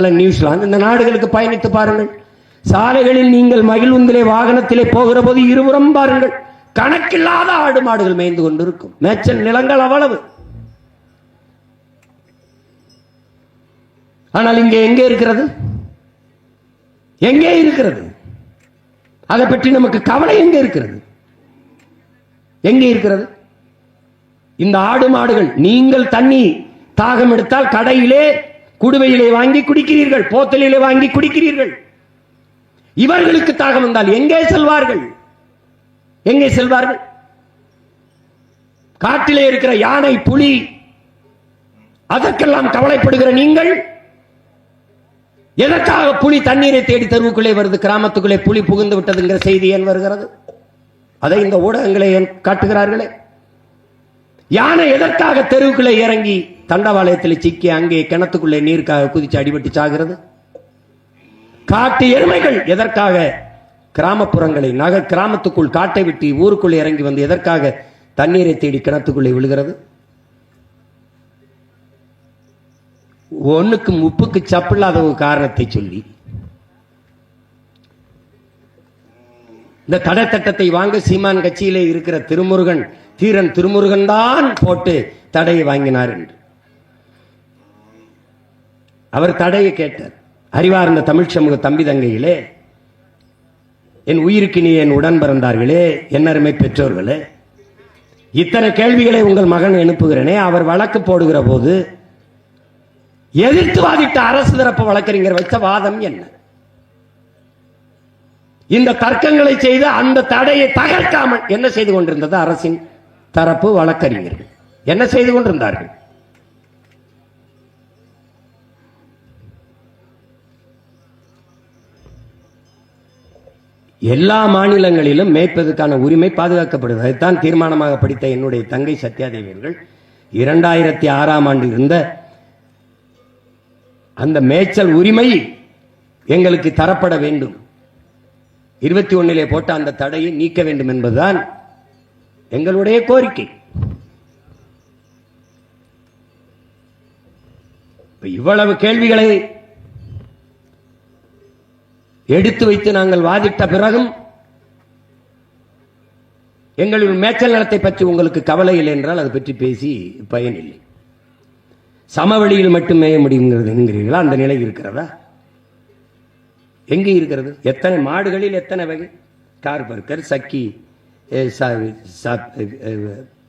அல்ல நியூசிலாந்து இந்த நாடுகளுக்கு பயணித்து பாருங்கள். சாலைகளில் நீங்கள் மகிழ்வுந்திலே வாகனத்திலே போகிற போது இருபுறம் பாருங்கள். கணக்கில்லாத ஆடு மாடுகள் மேய்ந்து கொண்டிருக்கும். மேச்சல் நிலங்கள் அவ்வளவு. ஆனால் இங்கே எங்கே இருக்கிறது? எங்கே இருக்கிறது? அதை பற்றி நமக்கு கவலை எங்கே இருக்கிறது? எங்கே இருக்கிறது? இந்த ஆடு மாடுகள் நீங்கள் தண்ணி தாகம் எடுத்தால் கடையிலே குடுவையிலே வாங்கி குடிக்கிறீர்கள் போத்தலிலே வாங்கி குடிக்கிறீர்கள். இவர்களுக்கு தாகம் வந்தால் எங்கே செல்வார்கள்? எங்கே செல்வார்கள்? காட்டிலே இருக்கிற யானை புலி அதற்கெல்லாம் கவலைப்படுகிற நீங்கள் எதற்காக புலி தண்ணீரை தேடி தெருவுக்குள்ளே வருது? கிராமத்துக்குள்ளே புலி புகுந்து விட்டதுங்கிற செய்தி ஏன் வருகிறது? அதை இந்த ஊடகங்களை ஏன் காட்டுகிறார்களே? யானை எதற்காக தெருவுக்குள்ளே இறங்கி தண்டவாளையத்தில் சிக்கி அங்கே கிணத்துக்குள்ளே நீருக்காக குதிச்சு அடிபட்டு சாகிறது. காட்டு எருமைகள் எதற்காக கிராமப்புறங்களை நகர் கிராமத்துக்குள் காட்டை விட்டு ஊருக்குள் இறங்கி வந்து எதற்காக தண்ணீரை தேடி கிணத்துக்குள்ளே விழுகிறது? ஒண்ணுக்கு முப்புக்கு சப்பில்லாத ஒரு காரணத்தை சொல்லி இந்த தடை தட்டத்தை வாங்க சீமான் கட்சியிலே இருக்கிற திருமுருகன் தீரன் திருமுருகன் தான் போட்டு தடையை வாங்கினார் என்று. அவர் தடையை கேட்டார். அறிவார்ந்த தமிழ் சமூக தம்பி தங்கைகளே என் உயிருக்கு நீ என் உடன் பிறந்தார்களே என்னருமை பெற்றோர்களே இத்தனை கேள்விகளை உங்கள் மகன் அனுப்புகிறேனே அவர் வழக்கு போடுகிற போது எதிர்த்து வாதிட்ட அரசு தரப்பு வழக்கறிஞர் வைத்த வாதம் என்ன? இந்த தர்க்கங்களை செய்து அந்த தடையை தகர்க்காமல் என்ன செய்து கொண்டிருந்தது அரசின் தரப்பு வழக்கறிஞர்கள்? என்ன செய்து கொண்டிருந்தார்கள்? எல்லா மாநிலங்களிலும் மேய்ப்பதற்கான உரிமை பாதுகாக்கப்படுது தான் தீர்மானமாக படித்த என்னுடைய தங்கை சத்யாதேவி அவர்கள். இரண்டாயிரத்தி ஆறாம் ஆண்டு இருந்த அந்த மேய்ச்சல் உரிமை எங்களுக்கு தரப்பட வேண்டும். இருபத்தி ஒன்னிலே போட்ட அந்த தடையை நீக்க வேண்டும் என்பதுதான் எங்களுடைய கோரிக்கை. இவ்வளவு கேள்விகளை எடுத்து வைத்து நாங்கள் வாதிட்ட பிறகும் எங்களின் மேய்ச்சல் நலத்தை பற்றி உங்களுக்கு கவலை இல்லை என்றால் அதை பற்றி பேசி பயனில்லை சமவெளியில் மட்டும் மேய முடியுங்கிறது என்கிறீர்களா? அந்த நிலை இருக்கிறதா? எங்கே இருக்கிறது? எத்தனை மாடுகளில் எத்தனை வகை? கார்பர்கர் சக்கி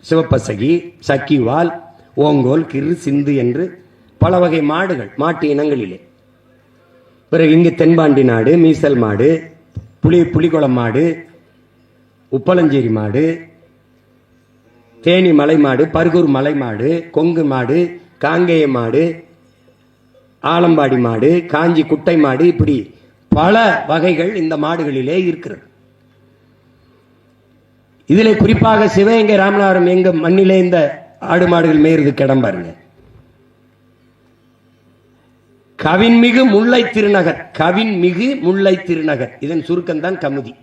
சிவப்பசகி சக்கிவால் ஓங்கோல் கிரு சிந்து என்று பல வகை மாடுகள் மாட்டு இனங்களிலே. பிறகு இங்கே தென்பாண்டி நாடு மீசல் மாடு புளி புளிக்குளம் மாடு உப்பளஞ்சேரி மாடு தேனி மலை மாடு பருகூர் மலை மாடு கொங்கு மாடு காங்கேய மாடு ஆலம்பாடி மாடு காஞ்சி குட்டை மாடு இப்படி பல வகைகள் இந்த மாடுகளிலே இருக்கிறது. இதில் குறிப்பாக சிவகங்கை ராமநாதபுரம் எங்க மண்ணிலே இந்த ஆடு மாடுகள் மேயிறது கிடம்பாருங்க. கவின்மிகு முல்லை திருநகர். கவின்மிகு முல்லை திருநகர். இதன் சுருக்கம் தான் கமுதி.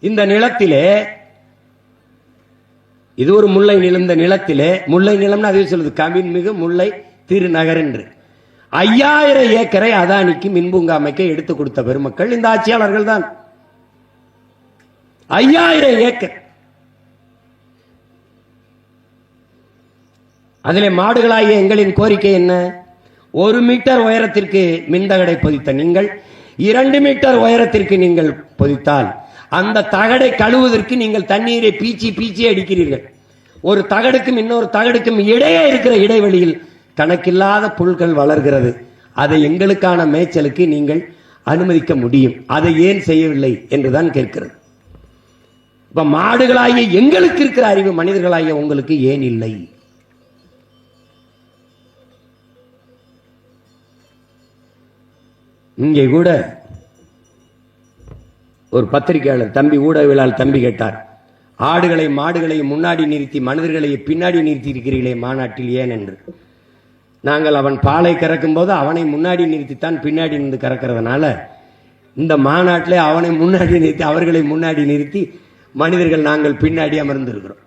இந்த நிலத்திலே இது ஒரு முல்லை நிலம். இந்த நிலத்திலே முல்லை நிலம்னு அதே சொல்லுது. கவின்மிகு முல்லை திருநகர் என்று. ஐயாயிரம் ஏக்கரை அதானிக்கு மின்பூங்கா அமைக்க எடுத்து கொடுத்த பெருமக்கள் இந்த ஆட்சியாளர்கள் தான். ஐயாயிரம் ஏக்கர். அதிலே மாடுகளாகிய எங்களின் கோரிக்கை என்ன? ஒரு மீட்டர் உயரத்திற்கு மின்தகடை பொதித்த நீங்கள் இரண்டு மீட்டர் உயரத்திற்கு நீங்கள் பொதித்தால் அந்த தகடை கழுவுவதற்கு நீங்கள் தண்ணீரை பீச்சி பீச்சி அடிக்கிறீர்கள். ஒரு தகடுக்கும் இன்னொரு தகடுக்கும் இடையே இருக்கிற இடைவெளியில் கணக்கில்லாத புல்கள் வளர்கிறது. அதை எங்களுக்கான மேய்ச்சலுக்கு நீங்கள் அனுமதிக்க முடியும். அதை ஏன் செய்யவில்லை என்றுதான் கேட்கிறது. இப்ப மாடுகளாகிய எங்களுக்கு இருக்கிற அறிவு மனிதர்களாகிய உங்களுக்கு ஏன் இல்லை? இங்கே கூட ஒரு பத்திரிகையாளர் தம்பி ஊடகவியலாளர் தம்பி கேட்டார் ஆடுகளை மாடுகளை முன்னாடி நிறுத்தி மனிதர்களை பின்னாடி நிறுத்தி இருக்கிறீர்களே மாநாட்டில் ஏன் என்று. நாங்கள் அவன் பாலை கறக்கும் போது அவனை முன்னாடி நிறுத்தித்தான் பின்னாடி நின்று கறக்கிறதுனால இந்த மாநாட்டிலே அவனை முன்னாடி நிறுத்தி அவர்களை முன்னாடி நிறுத்தி மனிதர்கள் நாங்கள் பின்னாடி அமர்ந்திருக்கிறோம்.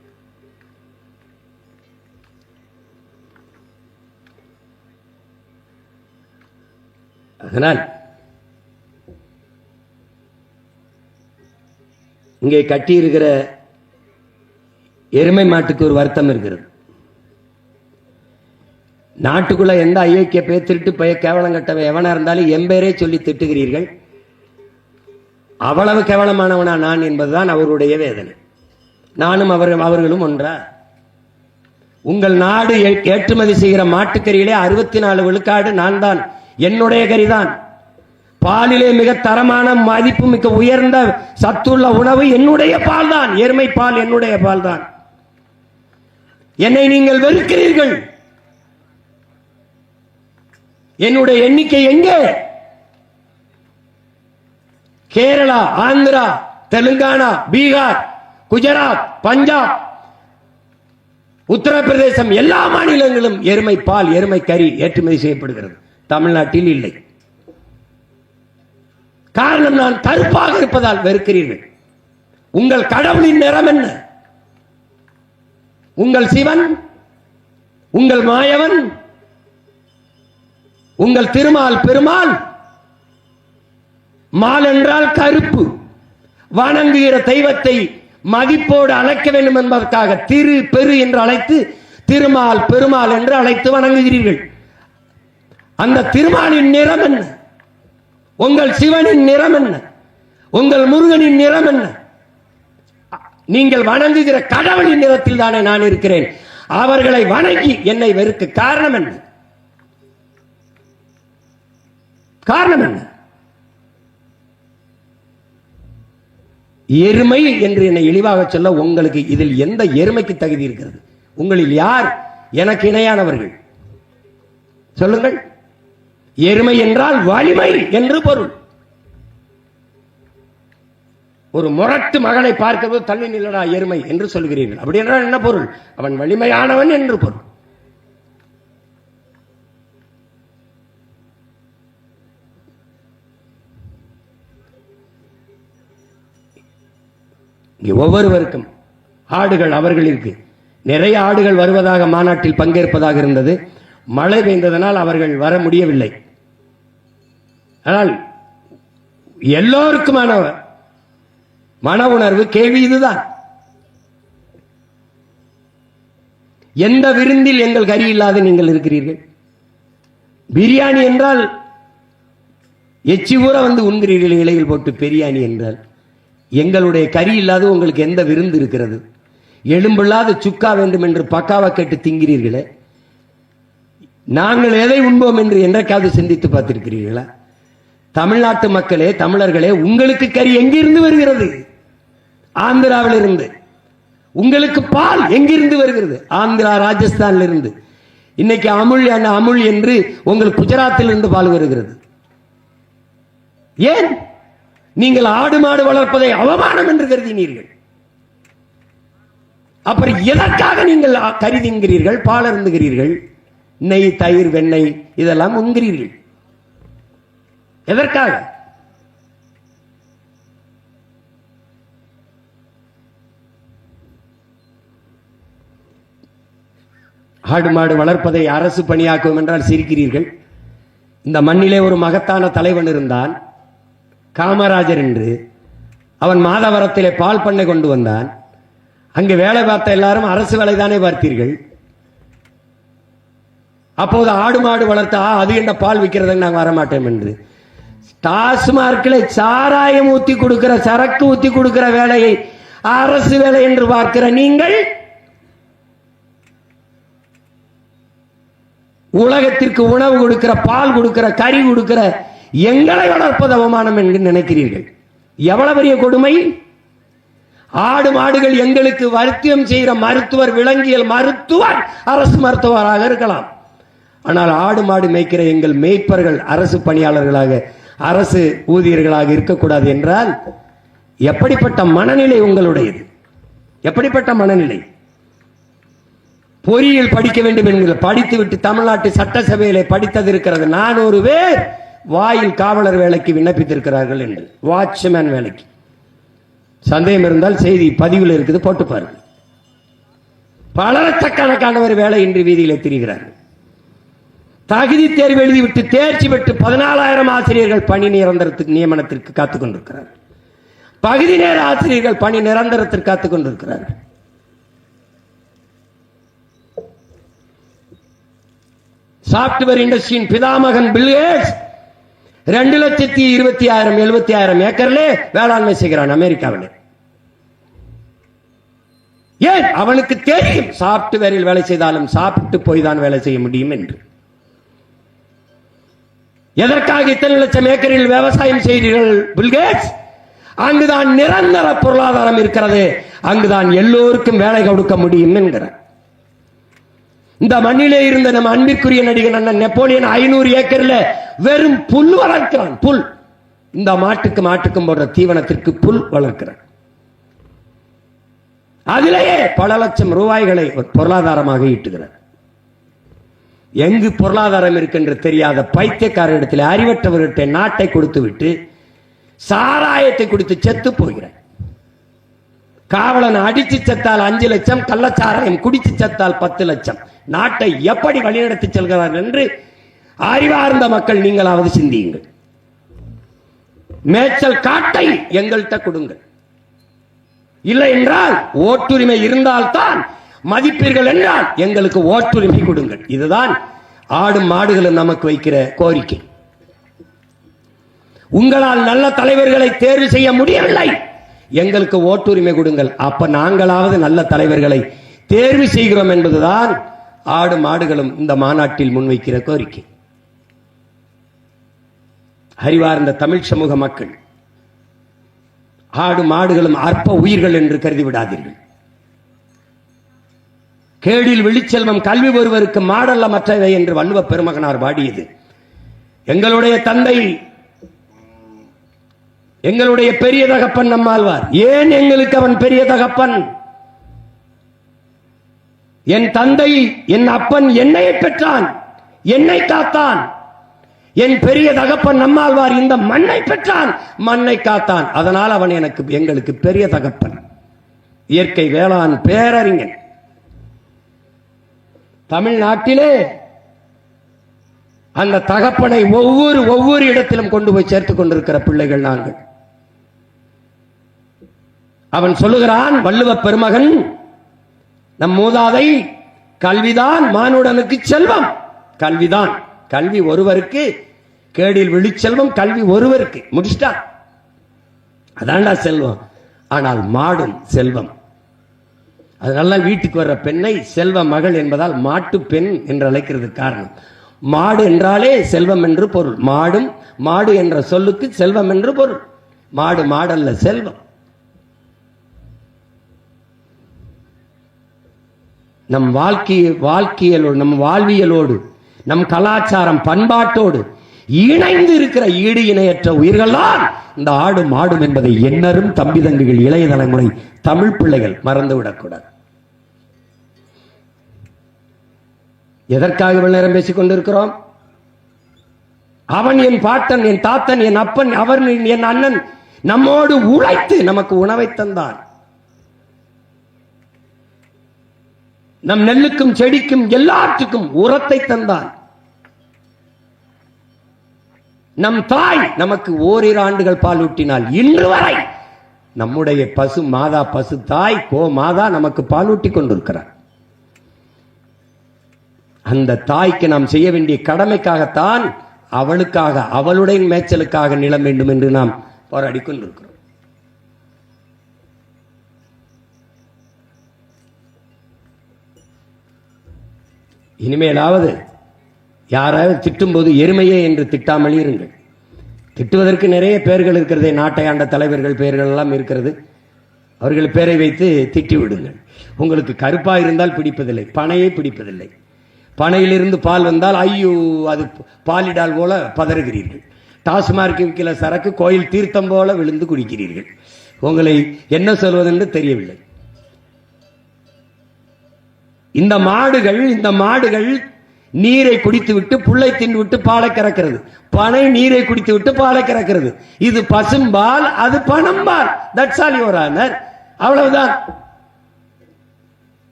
அதனால் இங்கே கட்டியிருக்கிற எருமை மாட்டுக்கு ஒரு வருத்தம் இருக்கிறது. நாட்டுக்குள்ள எந்த ஐயோக்கிய பே திருட்டு பய கேவலம் கட்டவன் எவனா இருந்தாலும் எம்பேரே சொல்லி திட்டுகிறீர்கள். அவ்வளவு கேவலமானவனா நான் என்பதுதான் அவருடைய வேதனை. நானும் அவர் அவர்களும் ஒன்றா? உங்கள் நாடு ஏற்றுமதி செய்கிற மாட்டுக்கறியிலே அறுபத்தி நாலு விழுக்காடு நான் தான் என்னுடைய கறிதான் பாலிலே மிக தரமான மதிப்பு மிக உயர்ந்த சத்துள்ள உணவு என்னுடைய பால் தான் எருமை பால் என்னுடைய பால் தான் என்னை நீங்கள் வெறுக்கிறீர்கள். என்னுடைய எண்ணிக்கை எங்கே? கேரளா ஆந்திரா தெலுங்கானா பீகார் குஜராத் பஞ்சாப் உத்தரப்பிரதேசம் எல்லா மாநிலங்களும் எருமை பால் எருமை கறி ஏற்றுமதி செய்யப்படுகிறது. தமிழ்நாட்டில் இல்லை. காரணம் நான் கருப்பாக இருப்பதால் வெறுக்கிறீர்கள். உங்கள் கடவுளின் நிறம் என்ன? உங்கள் சிவன்? உங்கள் மாயவன்? உங்கள் திருமால் பெருமாள்? மால் என்றால் கருப்பு. வணங்குகிற தெய்வத்தை மதிப்போடு அழைக்க வேண்டும் என்பதற்காக திரு பெரு என்று அழைத்து திருமால் பெருமாள் என்று அழைத்து வணங்குகிறீர்கள். அந்த திருமாலின் நிறம் என்ன? உங்கள் சிவனின் நிறம் என்ன? உங்கள் முருகனின் நிறம் என்ன? நீங்கள் வணங்குகிற கடவுளின் நிறத்தில் தானே நான் இருக்கிறேன். அவர்களை வணங்கி என்னை வெறுக்க காரணம் என்ன? காரணம் என்ன? எருமை என்று என்னை இழிவாக சொல்ல உங்களுக்கு இதில் எந்த எருமைக்கு தகுதி இருக்கிறது? உங்களில் யார்? எனக்கு இணையானவர்கள். சொல்லுங்கள். எருமை என்றால் வலிமை என்று பொருள். ஒரு முரட்டு மகனை பார்க்கும்போது தள்ளி நில்லடா எருமை என்று சொல்கிறீர்கள். அப்படி என்றால் என்ன பொருள்? அவன் வலிமையானவன் என்று பொருள். இங்கே ஒவ்வொருவருக்கும் ஆடுகள் அவர்களிற்கு நிறைய ஆடுகள் வருவதாக மாநாட்டில் பங்கேற்பதாக இருந்தது. மழை பெய்ததனால் அவர்கள் வர முடியவில்லை. ஆனால் எல்லோருக்குமான மன உணர்வு கேள்வி இதுதான். எந்த விருந்தில் எங்கள் கறி இல்லாத நீங்கள் இருக்கிறீர்கள்? பிரியாணி என்றால் எச்சி ஊற வந்து உண்கிறீர்கள் இலையில் போட்டு பிரியாணி என்றால். எங்களுடைய கறி இல்லாத உங்களுக்கு எந்த விருந்து இருக்கிறது? எலும்பில்லாத சுக்கா வேண்டும் என்று பக்காவா கேட்டு திங்கிறீர்களே? நாங்கள் எதை உண்போம் என்று என்றைக்காவது சிந்தித்து பார்த்திருக்கிறீர்களா? தமிழ்நாட்டு மக்களே தமிழர்களே உங்களுக்கு கறி எங்கிருந்து வருகிறது? ஆந்திராவில் இருந்து உங்களுக்கு பால் எங்கிருந்து வருகிறது? ஆந்திரா ராஜஸ்தான்ல இருந்து இன்னைக்கு அமுல் என்ன அமுல் என்று உங்களுக்கு குஜராத்தில் இருந்து பால் வருகிறது. ஏன்? நீங்கள் ஆடு மாடு வளர்ப்பதை அவமானம் என்று கருதினீர்கள். அப்புறம் எதற்காக நீங்கள் கறி பால் அருந்துகிறீர்கள்? நெய் தயிர் வெண்ணெய் இதெல்லாம் உண்கிறீர்கள். எதற்காக? ஆடு மாடு வளர்ப்பதை அரசு பணியாக்கும் என்றால் சிரிக்கிறீர்கள். இந்த மண்ணிலே ஒரு மகத்தான தலைவன் இருந்தான். காமராஜர் என்று. அவன் மாதவரத்திலே பால் பண்ணை கொண்டு வந்தான். அங்கு வேலை பார்த்த எல்லாரும் அரசு வேலை தானே பார்த்தீர்கள். அப்போது ஆடு மாடு வளர்த்தா அது என்ன பால் விற்கிறதுன்னு நாங்கள் வரமாட்டோம் என்று. டாஸ்மார்க்கில் சாராயம் ஊத்தி கொடுக்கிற சரக்கு ஊத்தி கொடுக்கிற வேலையை அரசு வேலை என்று பார்க்கிற நீங்கள் உலகத்திற்கு உணவு கொடுக்கிற பால் கொடுக்கிற கறி கொடுக்கிற எங்களை வளர்ப்பது அவமானம் என்று நினைக்கிறீர்கள். எவ்வளவு பெரிய கொடுமை? ஆடு மாடுகள் எங்களுக்கு வருத்தியம் செய்கிற மருத்துவர் விலங்கியல் மருத்துவர் அரசு மருத்துவராக இருக்கலாம். ஆனால் ஆடு மாடு மேய்க்கிற எங்கள் மேய்ப்பர்கள் அரசு பணியாளர்களாக அரசு ஊதியர்களாக இருக்கக்கூடாது என்றால் எப்படிப்பட்ட மனநிலை உங்களுடையது? எப்படிப்பட்ட மனநிலை? பொறியியல் படிக்க வேண்டும் என்கிற படித்துவிட்டு தமிழ்நாட்டு சட்டசபையிலே படித்தது இருக்கிறது. நானூறு பேர் வாயில் காவலர் வேலைக்கு விண்ணப்பித்திருக்கிறார்கள் என்று வாட்ச்மேன் வேலைக்கு. சந்தேகம் இருந்தால் செய்தி பதிவில் இருக்குது போட்டு பாருங்கள் பல லட்சக்கணக்கானவர் வேலை இன்று வீதியிலே திரிகிறார்கள். தகுதி தேர்வு எழுதிவிட்டு தேர்ச்சி பெற்று பதினாலாயிரம் ஆசிரியர்கள் பணி நிரந்தரத்துக்கு நியமனத்திற்கு காத்துக் கொண்டிருக்கிறார் பகுதி நேர ஆசிரியர்கள் பணி நிரந்தரத்திற்கு காத்துக் கொண்டிருக்கிறார்கள் சாப்ட்வேர் இண்டஸ்ட்ரியின் பிதாமகன் பில்கேட்ஸ் ரெண்டு லட்சத்தி இருபத்தி ஆயிரம் எழுபத்தி ஆயிரம் ஏக்கர்ல வேளாண்மை செய்கிறான் அமெரிக்காவில். ஏன்? அவனுக்கு தெரியும் சாப்ட்வேரில் வேலை செய்தாலும் சாப்பிட்டு போய் தான் வேலை செய்ய முடியும் என்று. எதற்காக இத்தனை லட்சம் ஏக்கரில் விவசாயம் செய்கிறீர்கள் பில்கேட்ஸ் அங்குதான் நிரந்தர பொருளாதாரம் இருக்கிறது. அங்குதான் எல்லோருக்கும் வேலை கொடுக்க முடியும் என்கிற இந்த மண்ணிலே இருந்த நம்ம அன்பிற்குரிய நடிகர் அண்ணன் நெப்போலியன் ஐநூறு ஏக்கர்ல வெறும் புல் வளர்க்கிறான் புல். இந்த மாட்டுக்கு மாட்டுக்கும் போடுற தீவனத்திற்கு புல் வளர்க்கிறான். அதிலேயே பல லட்சம் ரூபாய்களை ஒரு பொருளாதாரமாக ஈட்டுகிறார். எங்கு பொருளாதாரம் இருக்கின்ற தெரியாத பைத்தியக்காரரிடத்தில் அறிவற்றவர்கிட்ட நாட்டை கொடுத்து விட்டு சாராயத்தை குடித்து செத்து போகிறார். காவலன் அடிச்சு செத்தால் அஞ்சு லட்சம் கள்ளச்சாராயம் குடிச்சு செத்தால் பத்து லட்சம். நாட்டை எப்படி வழிநடத்தி செல்கிறார்கள் என்று அறிவார்ந்த மக்கள் நீங்களாவது சிந்தியுங்கள். மேய்ச்சல் காட்டை எங்கள்கிட்ட கொடுங்கள். இல்லை என்றால் ஓட்டுரிமை இருந்தால்தான் மதிப்பீர்கள் என்றால் எங்களுக்கு ஓட்டுரிமை கொடுங்கள். இதுதான் ஆடும் மாடுகளும் நமக்கு வைக்கிற கோரிக்கை. உங்களால் நல்ல தலைவர்களை தேர்வு செய்ய முடியவில்லை. எங்களுக்கு ஓட்டுரிமை கொடுங்கள். அப்ப நாங்களாவது நல்ல தலைவர்களை தேர்வு செய்கிறோம் என்பதுதான் ஆடு மாடுகளும் இந்த மாநாட்டில் முன்வைக்கிற கோரிக்கை. அறிவார்ந்த தமிழ் சமூக மக்கள் ஆடு மாடுகளும் அற்ப உயிர்கள் என்று கருதி விடாதீர்கள். கேடில் விழிச்செல்வம் கல்வி ஒருவருக்கு மாடல்ல மற்றவை என்று வள்ளுவ பெருமகனார் பாடியது எங்களுடைய தந்தை எங்களுடைய பெரிய தகப்பன் நம்மாழ்வார். ஏன் எங்களுக்கு அவன் பெரிய தகப்பன்? என் தந்தை என் அப்பன் என்னை பெற்றான் என்னை காத்தான். என் பெரிய தகப்பன் நம்மாழ்வார் இந்த மண்ணை பெற்றான் மண்ணை காத்தான். அதனால் அவன் எனக்கு எங்களுக்கு பெரிய தகப்பன். இயற்கை வேளாண் பேரறிஞன். தமிழ்நாட்டிலே அந்த தகப்பனை ஒவ்வொரு ஒவ்வொரு இடத்திலும் கொண்டு போய் சேர்த்துக் கொண்டிருக்கிற பிள்ளைகள் நாங்கள். அவன் சொல்லுகிறான் வள்ளுவ பெருமகன் நம் மூதாதை கல்விதான் மானுடனுக்கு செல்வம். கல்விதான். கல்வி ஒருவருக்கு கேடில் விழிச்செல்வம் கல்வி ஒருவருக்கு. முடிச்சிட்டான். அதான்டா செல்வம். ஆனால் மாடும் செல்வம். அதனால வீட்டுக்கு வர்ற பெண்ணை செல்வ மகள் என்பதால் மாட்டு பெண் என்று அழைக்கிறது காரணம். மாடு என்றாலே செல்வம் என்று பொருள். மாடும் மாடு என்ற சொல்லுக்கு செல்வம் என்று பொருள். மாடு மாடல்ல செல்வம். நம் வாழ்க்கை வாழ்க்கையலோடு நம் வாழ்வியலோடு நம் கலாச்சாரம் பண்பாட்டோடு இணைந்து இருக்கிற ஈடு இணையற்ற உயிர்கள்தான் இந்த ஆடு மாடும் என்பதை எண்ணரும் தம்பி தங்கிகள் இளைய தலைமுறை தமிழ் பிள்ளைகள் மறந்துவிடக்கூடாது. எதற்காக இவ்வளவு நேரம் பேசிக் கொண்டிருக்கிறோம்? அவன் என் பாட்டன் என் தாத்தன் என் அப்பன் அவர் என் அண்ணன் நம்மோடு உழைத்து நமக்கு உணவை தந்தான் நம் நெல்லுக்கும் செடிக்கும் எல்லாற்றுக்கும் உரத்தை தந்தான் நம் தாய் நமக்கு ஓரிரு ஆண்டுகள் பால் ஊட்டினால் இன்று வரை நம்முடைய பசு மாதா பசு தாய் கோ மாதா நமக்கு பால் ஊட்டி கொண்டிருக்கிறார். அந்த தாய்க்கு நாம் செய்ய வேண்டிய கடமைக்காகத்தான் அவளுக்காக அவளுடைய மேய்ச்சலுக்காக நிலம் வேண்டும் என்று நாம் போராடி கொண்டிருக்கிறோம் இனிமேலாவது யாராவது திட்டும்போது எருமையே என்று திட்டாமல் இருங்கள். திட்டுவதற்கு நிறைய பெயர்கள் இருக்கிறது நாட்டை ஆண்ட தலைவர்கள் பெயர்கள் எல்லாம் இருக்கிறது. அவர்கள் பெயரை வைத்து திட்டி விடுங்கள் உங்களுக்கு கருப்பா இருந்தால் பிடிப்பதில்லை பனையை பிடிப்பதில்லை. பனையிலிருந்து பால் வந்தால் ஐயோ அது பாலிடால் போல பதறுகிறீர்கள். டாஸ்மார்க் விற்கிற சரக்கு கோயில் தீர்த்தம் போல விழுந்து குடிக்கிறீர்கள். உங்களை என்ன சொல்வதென்று தெரியவில்லை. இந்த மாடுகள் இந்த மாடுகள் நீரை குடித்து விட்டு புள்ளை தின்னு விட்டு பாலை கறக்கிறது. பனை நீரை குடித்து விட்டு பாலை கறக்கிறது. இது பசும்பால் அது பணம்பால் தட்ஸ் ஆல் யுவர் ஆனர் அவ்வளவுதான்.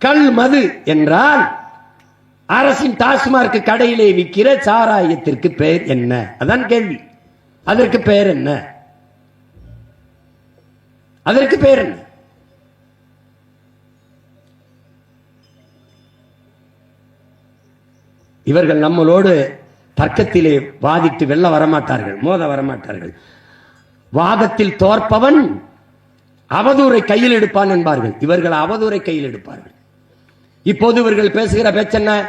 கல் மது என்றால் அரசின் டாஸ்மார்க் கடையிலே விற்கிற சாராயத்திற்கு பெயர் என்ன? அதான் கேள்வி. அதற்கு பெயர் என்ன? அதற்கு பெயர் என்ன? இவர்கள் நம்மளோடு தர்க்கத்திலே வாதிட்டு வெல்ல வரமாட்டார்கள் மோத வரமாட்டார்கள். வாதத்தில் தோற்பவன் அவதூரை கையில் எடுப்பான் என்பார்கள். இவர்கள் அவதூரை கையில் எடுப்பார்கள். இப்போது இவர்கள் பேசுகிற பேச்சென்ன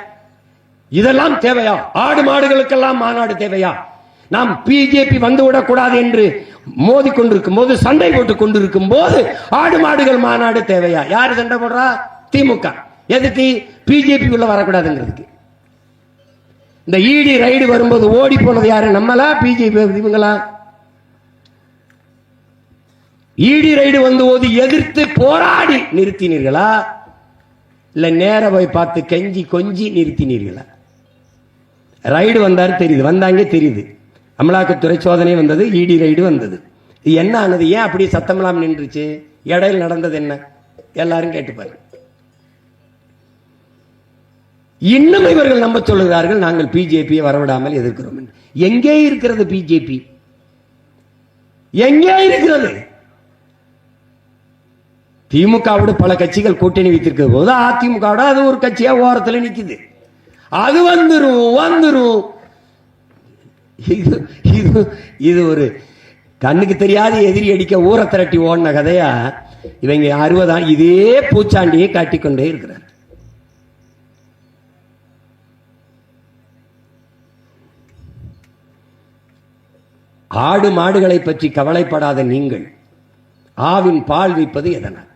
இதெல்லாம் தேவையா? ஆடு மாடுகளுக்கெல்லாம் மாநாடு தேவையா? நாம் பிஜேபி வந்துவிடக் கூடாது என்று மோதி கொண்டிருக்கும் போது சண்டை போட்டுக் கொண்டிருக்கும் போது ஆடு மாடுகள் மாநாடு தேவையா? யாரு சண்டை போடுறா? திமுக. எதுக்கு? பிஜேபி உள்ள வரக்கூடாதுங்கிறதுக்கு. இந்த இடி ரைடு வரும்போது ஓடி போனது யாரு? நம்மளா? பிஜேபி இவங்களா? இடி ரைடு வந்தபோது எதிர்த்து போராடி நிறுத்தினீர்களா? இல்ல நேர போய் பார்த்து கெஞ்சி கொஞ்சி நிறுத்தினீர்களா? ரைடு வந்தார் தெரியுது. வந்தாங்க தெரியுது. அமலாக்கத்துறை சோதனை வந்தது இடி ரைடு வந்தது. இது என்ன ஆனது? ஏன் அப்படி சத்தமில்லாமல் நின்றுச்சு? இடையில் நடந்தது என்ன? எல்லாரும் கேட்டுப்பாரு. இன்னும் இவர்கள் நம்ப சொல்லுகிறார்கள் நாங்கள் பிஜேபியை வரவிடாமல் எதிர்க்கிறோம் எங்கே இருக்கிறது பிஜேபி? எங்கே இருக்கிறது? திமுகவோடு பல கட்சிகள் கூட்டணி வைத்திருக்கிற போது அதிமுகவோட அது ஒரு கட்சியா ஓரத்தில் நிற்குது அது வந்துரும் வந்துரும் இது இது இது ஒரு கண்ணுக்கு தெரியாத எதிரி அடிக்க ஊரை திரட்டி ஓடின கதையா இவங்க அறுபதாம் இதே பூச்சாண்டியை காட்டிக்கொண்டே இருக்கிறார். ஆடு மாடுகளை பற்றி கவலைப்படாத நீங்கள் ஆவின் பால் விற்பது எதனால்?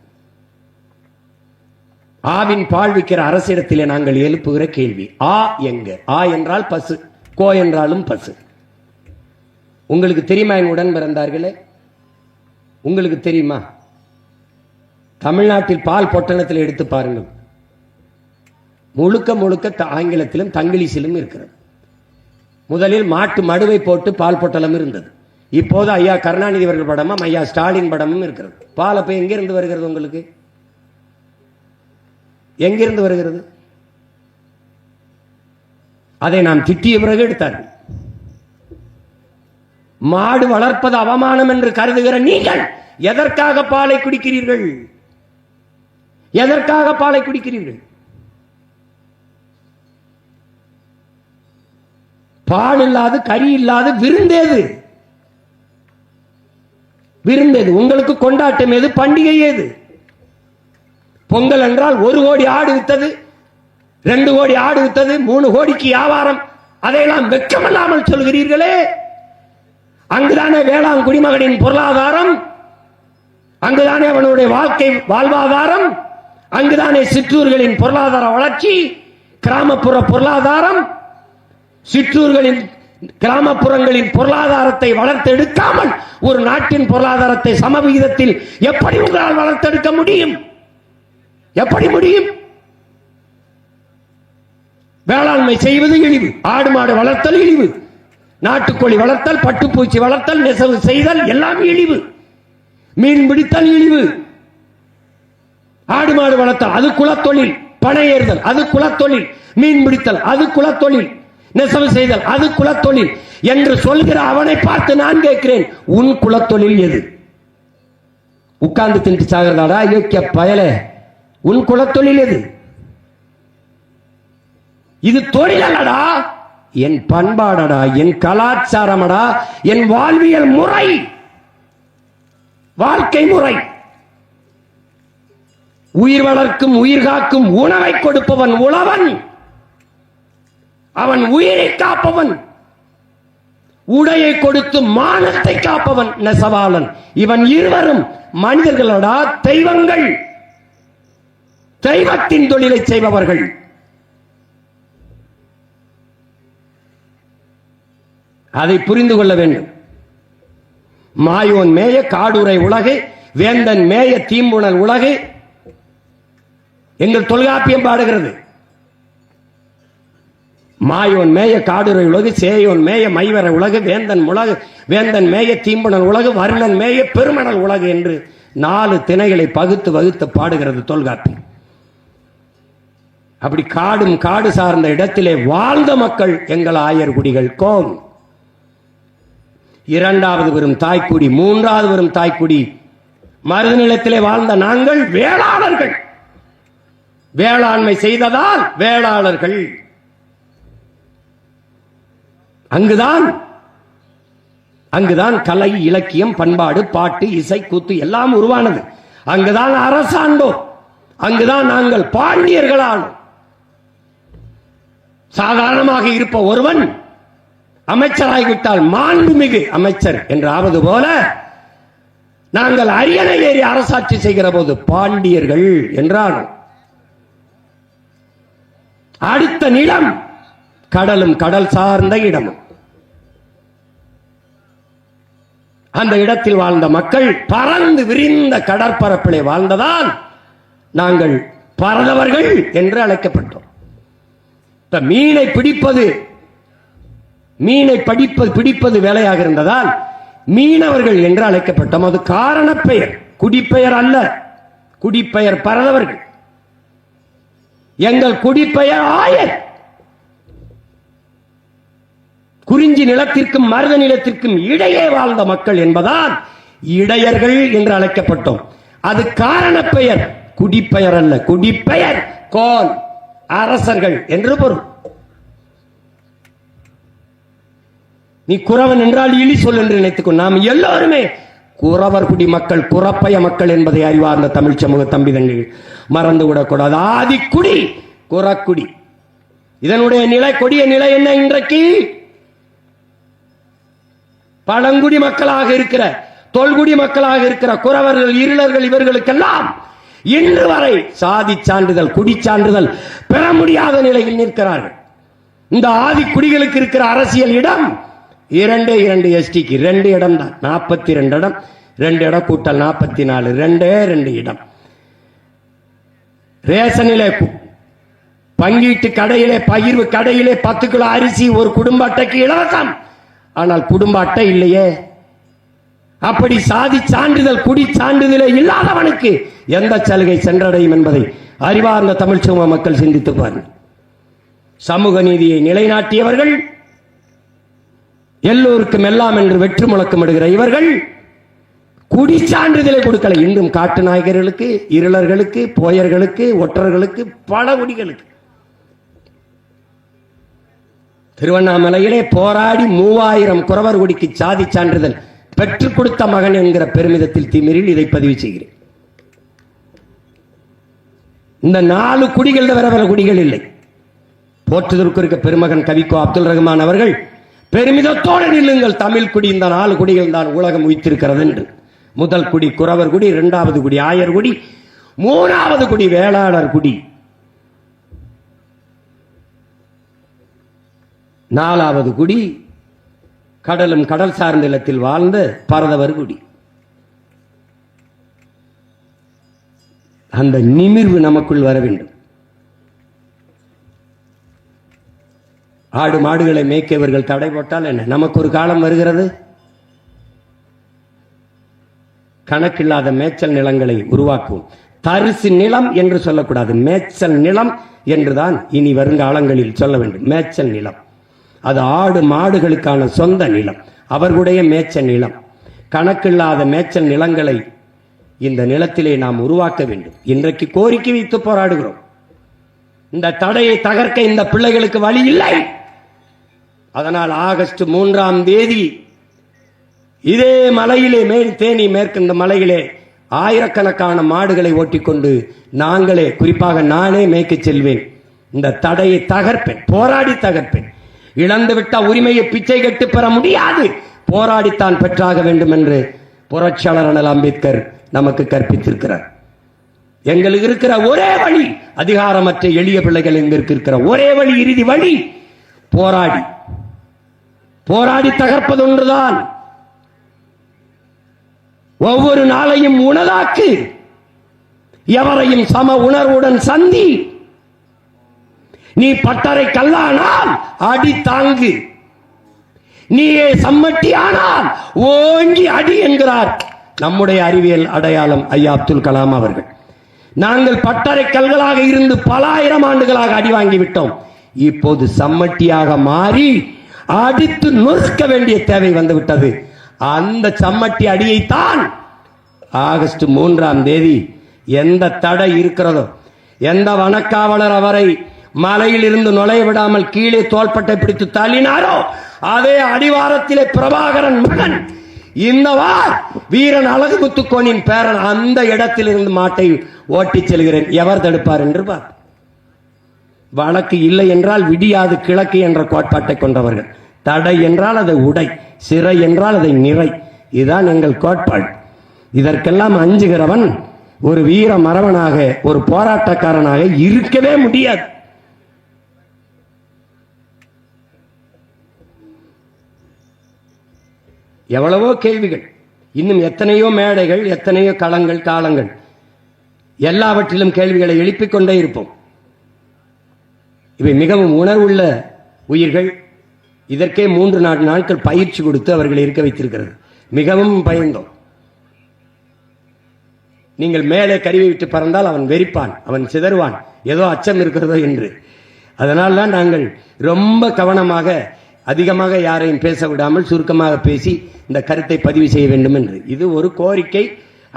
ஆவின் பால் விற்கிற அரசிடத்திலே நாங்கள் எழுப்புகிற கேள்வி. ஆ எங்க? ஆ என்றால் பசு கோ என்றாலும் பசு. உங்களுக்கு தெரியுமா என் உடன் பிறந்தார்களே? உங்களுக்கு தெரியுமா? தமிழ்நாட்டில் பால் பொட்டணத்தில் எடுத்து பாருங்கள். முழுக்க முழுக்க த- ஆங்கிலத்திலும் தங்கிலீஷிலும் இருக்கிறது. முதலில் மாட்டு மடுவை போட்டு பால் பொட்டலம் இருந்தது. இப்போது ஐயா கருணாநிதி அவர்கள் படமும் ஐயா ஸ்டாலின் படமும் இருக்கிறது. பால் அப்ப எங்கிருந்து வருகிறது உங்களுக்கு? எங்கிருந்து வருகிறது? அதை நாம் திட்டிய பிறகு எடுத்தார்கள். மாடு வளர்ப்பது அவமானம் என்று கருதுகிற நீங்கள் எதற்காக பாலை குடிக்கிறீர்கள்? எதற்காக பாலை குடிக்கிறீர்கள்? பால் இல்லாது கறி இல்லாது விருந்தேது விருந்தேது உங்களுக்கு கொண்டாட்டம் எது? பண்டிகை ஏது பொங்கல் என்றால் ஒரு கோடி ஆடு வித்தது ரெண்டு கோடி ஆடு வித்தது மூணு கோடிக்கு வியாபாரம். அதையெல்லாம் வெட்கமில்லாமல் சொல்கிறீர்களே. அங்குதானே வேளாண் குடிமகனின் பொருளாதாரம் அங்குதானே அவனுடைய வாழ்க்கை வாழ்வாதாரம் அங்குதானே சிற்றூர்களின் பொருளாதார வளர்ச்சி கிராமப்புற பொருளாதாரம் சிற்றூர்களின் கிராமப்புறங்களின் பொருளாதாரத்தை வளர்த்தெடுக்காமல் ஒரு நாட்டின் பொருளாதாரத்தை சமவிகிதத்தில் எப்படி உங்களால் வளர்த்தெடுக்க முடியும்? எப்படி முடியும்? வேளாண்மை செய்வது இழிவு. ஆடு மாடு வளர்த்தல் இழிவு. நாட்டுக்கோழி வளர்த்தல் பட்டுப்பூச்சி வளர்த்தல் நெசவு செய்தல் எல்லாம் இழிவு. மீன் பிடித்தல் இழிவு. ஆடு மாடு வளர்த்தல் அது குலத்தொழில். பனை ஏறுதல் அது குலத்தொழில். மீன் பிடித்தல் அது குலத்தொழில். நெசவு செய்தல் அது குலத்தொழில். என்று சொல்கிற அவனை பார்த்து நான் கேட்கிறேன் உன் குலத்தொழில் எது? உட்கார்ந்து தின்று சாகிறதாடா யோக்கிய பயலே. உன் குலத்தொழில் எது? இது தொழில் அல்லடா? என் பண்பாடடா என் கலாச்சாரமடா என் வாழ்வியல் முறை. வாழ்க்கை முறை. உயிர் வளர்க்கும் உயிர் காக்கும் உணவை கொடுப்பவன் உழவன். அவன் உயிரை காப்பவன். உடையை கொடுத்து மானத்தை காப்பவன் நெசவாளன். இவன் இருவரும் மனிதர்களடா தெய்வங்கள். தெய்வத்தின் தொழிலை செய்பவர்கள். அதை புரிந்து கொள்ள வேண்டும். மாயோன் மேய காடுரை உலகு வேந்தன் மேய தீம்புணல் உலகு. எங்கள் தொல்காப்பியம் பாடுகிறது. மாயோன் மேய காடுரை உலகு சேயோன் மேய மைவர உலகு வேந்தன் உலகு வேந்தன் மேய தீம்புணல் உலகு வருணன் மேய பெருமணல் உலகு என்று நாலு திணைகளை பகுத்து வகுத்து பாடுகிறது தொல்காப்பியம். அப்படி காடும் காடு சார்ந்த இடத்திலே வாழ்ந்த மக்கள் எங்கள் ஆயர்குடிகள் கோம். இரண்டாவது வரும் தாய்க்குடி மூன்றாவது வரும் தாய்க்குடி. மருது நிலத்திலே வாழ்ந்த நாங்கள் வேளாளர்கள். வேளாண்மை செய்ததால் வேளாளர்கள். அங்குதான் அங்குதான் கலை இலக்கியம் பண்பாடு பாட்டு இசை கூத்து எல்லாம் உருவானது. அங்குதான் அரசாண்டோம். அங்குதான் நாங்கள் பாண்டியர்களானோம். சாதாரணமாக இருப்ப ஒருவன் அமைச்சராகிவிட்டால் மாண்புமிகு அமைச்சர் என்று ஆவது போல நாங்கள் அரியணை ஏறி அரசாட்சி செய்கிற போது பாண்டியர்கள் என்றார். அடுத்த நிலம் கடலும் கடல் சார்ந்த இடமும். அந்த இடத்தில் வாழ்ந்த மக்கள் பறந்து விரிந்த கடற்பரப்பிலே வாழ்ந்ததால் நாங்கள் பறந்தவர்கள் என்று அழைக்கப்பட்டோம். இந்த மீனை பிடிப்பது மீனை படிப்பது பிடிப்பது வேலையாக இருந்ததால் மீனவர்கள் என்று அழைக்கப்பட்டோம். அது காரண பெயர் குடிப்பெயர் அல்ல. குடிப்பெயர் பரதவர்கள் எங்கள் குடிப்பெயர் ஆயர். குறிஞ்சி நிலத்திற்கும் மருத நிலத்திற்கும் இடையே வாழ்ந்த மக்கள் என்பதால் இடையர்கள் என்று அழைக்கப்பட்டோம். அது காரண பெயர் குடிப்பெயர் அல்ல. குடிப்பெயர். கோல் அரசர்கள் என்று பொருள். நீ குறவன் என்றால் இழி சொல் என்று நினைத்துக்கோ நாம் எல்லோருமே குறவர் குடி மக்கள் குறப்பய மக்கள் என்பதை அறிவார்ந்த தமிழ் சமூக தம்பிதங்கள் மறந்து விடக்கூடாது. ஆதிக்குடி குறக்குடி. இதனுடைய நிலை கொடிய நிலை என்ன இன்றைக்கு? பழங்குடி மக்களாக இருக்கிற தொல்குடி மக்களாக இருக்கிற குறவர்கள் இருளர்கள் இவர்களுக்கெல்லாம் இன்று வரை சாதி சான்றிதழ் குடி சான்றிதழ் பெற முடியாத நிலையில் நிற்கிறார்கள். இந்த ஆதி குடிகளுக்கு இருக்கிற அரசியல் இடம் இரண்டு இரண்டு எஸ்டிக்கு ரெண்டு இடம் தான். நாற்பத்தி ரெண்டு இடம். ரெண்டு இடம் கூட்டல் நாற்பத்தி நாலு ரெண்டே ரெண்டு இடம். ரேஷனிலே பங்கீட்டு கடையிலே பகிர்வு கடையிலே பத்து கிலோ அரிசி ஒரு குடும்ப அட்டைக்கு இலவசம். ஆனால் குடும்ப அட்டை இல்லையே. அப்படி சாதி சான்றிதழ் குடி சான்றிதழே இல்லாதவனுக்கு எந்த சலுகை சென்றடையும் என்பதை அறிவார்ந்த தமிழ் சமூக மக்கள் சிந்தித்து பாருங்கள். சமூக நீதியை நிலைநாட்டியவர்கள் எல்லோருக்கும் எல்லாம் என்று வெற்று முழக்கமிடுகிற இவர்கள் குடி சான்றிதழை கொடுக்கல. இன்றும் காட்டு நாயகர்களுக்கு இருளர்களுக்கு போயர்களுக்கு ஒற்றர்களுக்கு பல குடிகளுக்கு. திருவண்ணாமலையிலே போராடி மூவாயிரம் குறவர் குடிக்கு சாதி சான்றிதழ் பெற்றுக் கொடுத்த மகன் என்கிற பெருமிதத்தில் திமிரில் இதை பதிவு செய்கிறேன். இந்த நாலு குடிகள் வேற வேற குடிகள் இல்லை. போற்றுதற்கு இருக்க பெருமகன் கவிக்கோ அப்துல் ரஹ்மான் அவர்கள் பெருமிதத்தோடு நில்லுங்கள் தமிழ் குடி இந்த நாலு குடிகள் தான் உலகம் உயித்திருக்கிறது என்று. முதல் குடி குறவர் குடி இரண்டாவது குடி ஆயர் குடி மூணாவது குடி வேளாளர் குடி. நாலாவது குடி கடலும் கடல் சார்ந்த நிலத்தில் வாழ்ந்த பரதவர் குடி. அந்த நிமிர்வு நமக்குள் வர வேண்டும். ஆடு மாடுகளை மேய்க்கவர்கள் தடை போட்டால் என்ன? நமக்கு ஒரு காலம் வருகிறது. கணக்கில்லாத மேய்ச்சல் நிலங்களை உருவாக்குவோம். தரிசு நிலம் என்று சொல்லக்கூடாது. மேய்ச்சல் நிலம் என்றுதான் இனி வருங்காலங்களில் சொல்ல வேண்டும். மேய்ச்சல் நிலம். அது ஆடு மாடுகளுக்கான சொந்த நிலம் அவர்களுடைய மேய்ச்சல் நிலம். கணக்கில்லாத மேய்ச்சல் நிலங்களை இந்த நிலத்திலே நாம் உருவாக்க வேண்டும். இன்றைக்கு கோரிக்கை வைத்து போராடுகிறோம். இந்த தடையை தகர்க்க இந்த பிள்ளைகளுக்கு வழி இல்லை. அதனால் ஆகஸ்ட் மூன்றாம் தேதி இதே மலையிலே மேல் தேனி மேற்கு இந்த மலையிலே ஆயிரக்கணக்கான மாடுகளை ஓட்டிக்கொண்டு நாங்களே குறிப்பாக நானே மேய்க்க செல்வேன். இந்த தடையை தகர்ப்பேன் போராடி தகர்ப்பேன். இழந்துவிட்ட உரிமையை பிச்சை கட்டு பெற முடியாது. போராடித்தான் பெற்றாக வேண்டும் என்று புரட்சியாளர் அண்ணல் அம்பேத்கர் நமக்கு கற்பித்திருக்கிறார். எங்களுக்கு இருக்கிற ஒரே வழி அதிகாரமற்ற எளிய பிள்ளைகள் எங்களுக்கு இருக்கிற ஒரே வழி இறுதி வழி போராடி. போராடி தகர்ப்பது ஒன்றுதான். ஒவ்வொரு நாளையும் உணதாக்கு எவரையும் சம உணர்வுடன் சந்தி. நீ பட்டறை கல்லானால் அடி தாங்கு. நீயே சம்மட்டி ஆனால் ஓங்கி அடி என்கிறார். நம்முடைய அறிவியல் அடையாளம் ஐயா அப்துல் கலாம் அவர்கள். நாங்கள் பட்டறை கல்களாக இருந்து பல ஆயிரம் ஆண்டுகளாக அடி வாங்கி விட்டோம். இப்போது சம்மட்டியாக மாறி அடித்து நொறுக்க வேண்டிய தேவை வந்து விட்டது. அந்த சம்மட்டி அடியைத்தான் ஆகஸ்ட் மூன்றாம் தேதி எந்த தடை இருக்கிறதோ எந்த வனக்காவலர் அவரை மலையில் இருந்து நுழைய விடாமல் கீழே தோள்பட்டை பிடித்து தள்ளினாரோ? அதே அடிவாரத்திலே பிரபாகரன் மகன் இந்த வார் வீரன் அழகு முத்துக்கோனின் பேரன் அந்த இடத்தில் இருந்து மாட்டை ஓட்டிச் செல்கிறேன். எவர் தடுப்பார் என்று பார். வழக்கு இல்லை என்றால் விடியாது கிழக்கு என்ற கோட்பாட்டை கொண்டவர்கள். தடை என்றால் அதை உடை சிறை என்றால் அதை நிறை. இதுதான் எங்கள் கோட்பாடு. இதற்கெல்லாம் அஞ்சுகிறவன் ஒரு வீர மரவனாக ஒரு போராட்டக்காரனாக இருக்கவே முடியாது. எவ்வளவோ கேள்விகள். இன்னும் எத்தனையோ மேடைகள் எத்தனையோ களங்கள் காலங்கள் எல்லாவற்றிலும் கேள்விகளை எழுப்பிக் கொண்டே இருப்போம். இவை மிகவும் உணர்வுள்ள உயிர்கள். இதற்கே மூன்று நான்கு நாட்கள் பயிற்சி கொடுத்து அவர்களை இருக்க வைத்திருக்கிறது. மிகவும் பயந்தோம். நீங்கள் மேலே கருவி விட்டு பறந்தால் அவன் வெறிப்பான் அவன் சிதறுவான். ஏதோ அச்சம் இருக்கிறதோ என்று. அதனால் தான் நாங்கள் ரொம்ப கவனமாக அதிகமாக யாரையும் பேச விடாமல் சுருக்கமாக பேசி இந்த கருத்தை பதிவு செய்ய வேண்டும் என்று. இது ஒரு கோரிக்கை.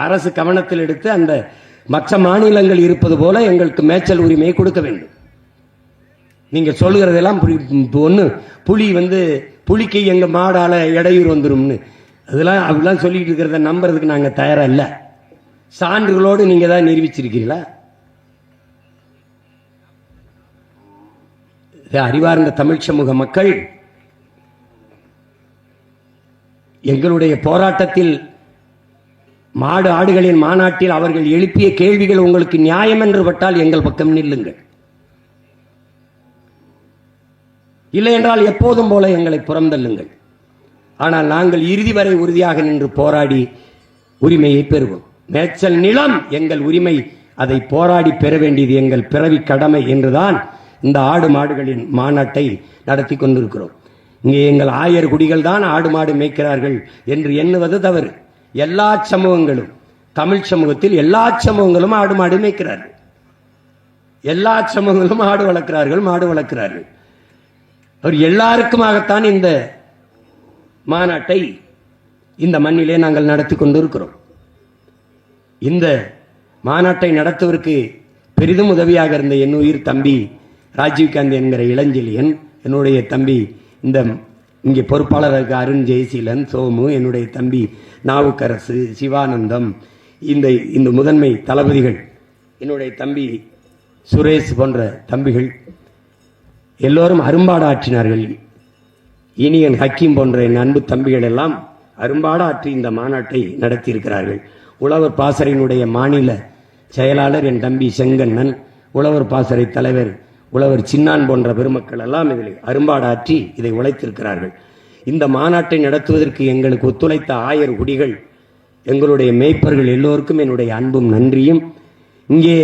அரசு கவனத்தில் எடுத்து அந்த மற்ற மாநிலங்கள் இருப்பது போல எங்களுக்கு மேய்ச்சல் உரிமையை கொடுக்க வேண்டும். நீங்க சொல்லுகிறதெல்லாம் ஒன்று புலி வந்து புலிக்கு எங்க மாடால இடையூறு வந்துரும்னு. அதெல்லாம் அப்படிலாம் சொல்லிட்டு இருக்கிறத நம்புறதுக்கு நாங்கள் தயாரா இல்லை. சான்றுகளோடு நீங்க தான் நிரூபிச்சிருக்கீங்களா அறிவார்ந்த தமிழ் சமூக மக்கள் எங்களுடைய போராட்டத்தில் மாடு ஆடுகளின் மாநாட்டில் அவர்கள் எழுப்பிய கேள்விகள் உங்களுக்கு நியாயம் என்று பட்டால் எங்கள் பக்கம் நில்லுங்கள். இல்லை என்றால் எப்போதும் போல எங்களை புறந்தள்ளுங்கள் ஆனால் நாங்கள் இறுதி வரை உறுதியாக நின்று போராடி உரிமையை பெறுவோம். மேய்ச்சல் நிலம் எங்கள் உரிமை. அதை போராடி பெற வேண்டியது எங்கள் பிறவி கடமை என்றுதான் இந்த ஆடு மாடுகளின் மாநாட்டை நடத்தி கொண்டிருக்கிறோம். இங்கே எங்கள் ஆயர் குடிகள் தான் ஆடு மாடு மேய்க்கிறார்கள் என்று எண்ணுவது தவறு. எல்லா சமூகங்களும் தமிழ் சமூகத்தில் எல்லா சமூகங்களும் ஆடு மாடு மேய்க்கிறார்கள். எல்லா சமூகங்களும் ஆடு வளர்க்கிறார்கள் மாடு வளர்க்கிறார்கள். அவர் எல்லாருக்குமாகத்தான் இந்த மாநாட்டை இந்த மண்ணிலே நாங்கள் நடத்தி கொண்டிருக்கிறோம். இந்த மாநாட்டை நடத்துவதற்கு பெரிதும் உதவியாக இருந்த என் உயிர் தம்பி ராஜீவ்காந்தி என்கிற இளஞ்செழியன் என்னுடைய தம்பி இந்த இங்கே பொறுப்பாளருக்கு அருண் ஜெயசீலன் சோமு என்னுடைய தம்பி நாவுக்கரசு சிவானந்தம் இந்த இந்த முதன்மை தளபதிகள் என்னுடைய தம்பி சுரேஷ் போன்ற தம்பிகள் எல்லோரும் அரும்பாடு ஆற்றினார்கள். இனியன் ஹக்கீம் போன்ற என் அன்பு தம்பிகள் எல்லாம் அரும்பாடு ஆற்றி இந்த மாநாட்டை நடத்தியிருக்கிறார்கள். உழவர் பாசறையினுடைய மாநில செயலாளர் என் தம்பி செங்கண்ணன் உழவர் பாசறை தலைவர் உழவர் சின்னான் போன்ற பெருமக்கள் எல்லாம் இதில் அரும்பாடாற்றி இதை உழைத்திருக்கிறார்கள். இந்த மாநாட்டை நடத்துவதற்கு எங்களுக்கு ஒத்துழைத்த ஆயர் குடிகள் எங்களுடைய மேய்ப்பர்கள் எல்லோருக்கும் என்னுடைய அன்பும் நன்றியும். இங்கே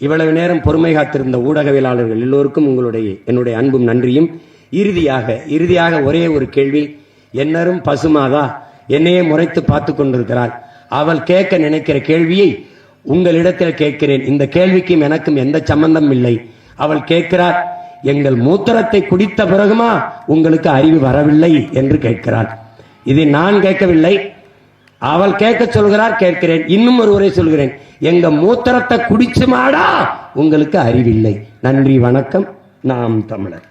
இவ்வளவு நேரம் பொறுமை காத்திருந்த ஊடகவியலாளர்கள் எல்லோருக்கும் உங்களுடைய என்னுடைய அன்பும் நன்றியும். இறுதியாக இறுதியாக ஒரே ஒரு கேள்வி என்னரும் பசுமாதா? என்னையே முறைத்து பார்த்து கொண்டிருக்கிறாள் அவள் கேட்க நினைக்கிற கேள்வியை உங்களிடத்தில் கேட்கிறேன். இந்த கேள்விக்கும் எனக்கும் எந்த சம்பந்தம் இல்லை. அவள் கேட்கிறார் எங்கள் மூத்திரத்தை குடித்த பிறகுமா உங்களுக்கு அறிவு வரவில்லை? என்று கேட்கிறாள். இதை நான் கேட்கவில்லை. அவள் கேட்க சொல்கிறார் கேட்கிறேன். இன்னும் ஒருவரை சொல்கிறேன். எங்க மூத்திரத்தை குடிச்சு மாடா உங்களுக்கு அறிவில்லை. நன்றி வணக்கம். நாம் தமிழர்.